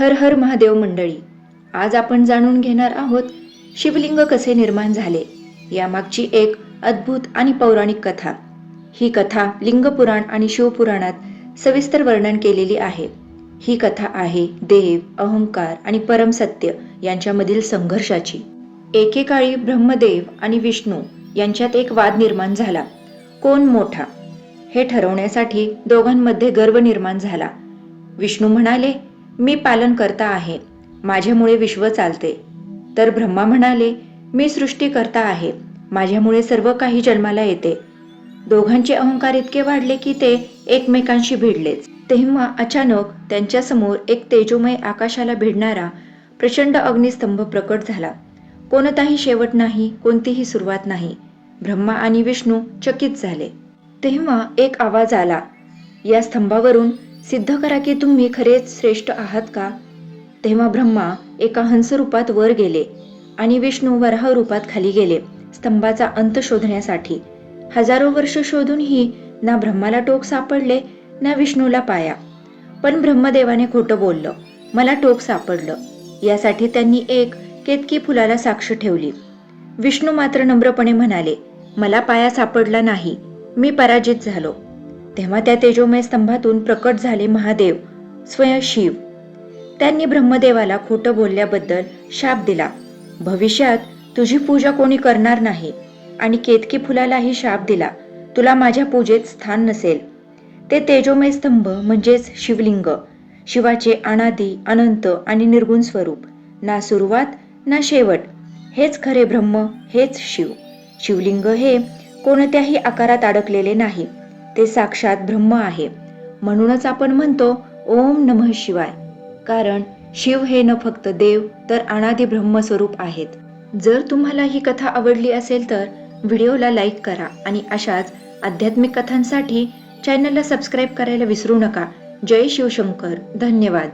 हर हर महादेव मंडळी आज आपण जाणून घेणार आहोत शिवलिंग कसे निर्माण झाले? यामागची एक अद्भुत आणि पौराणिक कथा. ही कथा लिंगपुराण आणि शिवपुराणात सविस्तर वर्णन केलेली आहे. ही कथा आहे देव अहंकार आणि परमसत्य यांच्यामधील संघर्षाची. एकेकाळी ब्रह्मदेव आणि विष्णू यांच्यात एक वाद निर्माण झाला. कोण मोठा? हे ठरवण्यासाठी दोघांमध्ये गर्व निर्माण झाला. विष्णू म्हणाले मी पालन करता आहे. माझ्यामुळे विश्व चालते. तर ब्रह्मा म्हणाले मी सृष्टी करता आहे. माझ्यामुळे सर्व काही जन्माला येते. दोघांचे अहंकार इतके वाढले की ते एकमेकांशी भिडलेच. तेव्हा अचानक त्यांच्यासमोर एक तेजोमय आकाशाला भिडणारा प्रचंड अग्निस्तंभ प्रकट झाला. कोणताही शेवट नाही कोणतीही सुरुवात नाही. ब्रह्मा आणि विष्णू चकित झाले. तेव्हा एक आवाज आला. या स्तंभावरून सिद्ध करा की तुम्ही खरेच श्रेष्ठ आहात का? तेव्हा ब्रह्मा एका हंस रूपात वर गेले आणि विष्णू वराह रूपात खाली गेले स्तंभाचा अंत शोधण्यासाठी. हजारो वर्ष शोधूनही ना ब्रह्माला टोक सापडले ना विष्णूला पाया. पण ब्रह्मदेवाने खोटं बोललं मला टोक सापडलं. यासाठी त्यांनी एक केतकी फुलाला साक्ष ठेवली. विष्णू मात्र नम्रपणे म्हणाले मला पाया सापडला नाही मी पराजित झालो. तेव्हा त्या तेजोमय स्तंभातून प्रकट झाले महादेव स्वयं शिव. त्यांनी ब्रह्मदेवाला खोटं बोलल्याबद्दल शाप दिला. भविष्यात तुझी पूजा कोणी करणार नाही आणि केतकी फुलालाही शाप दिला. तुला माझ्या पूजेत स्थान नसेल. ते तेजोमय स्तंभ म्हणजेच शिवलिंग शिवाचे अनादी अनंत आणि निर्गुण स्वरूप. ना सुरुवात ना शेवट. हेच खरे ब्रह्म हेच शिव. शिवलिंग हे कोणत्याही आकारात अडकलेले नाही. ते साक्षात ब्रह्म आहे. म्हणूनच आपण म्हणतो ओम नमः शिवाय. कारण शिव हे न फक्त देव तर अनादी ब्रह्मस्वरूप आहेत. जर तुम्हाला ही कथा आवडली असेल तर व्हिडिओला लाईक करा आणि अशाच आध्यात्मिक कथांसाठी चॅनलला सबस्क्राईब करायला विसरू नका. जय शिवशंकर. धन्यवाद.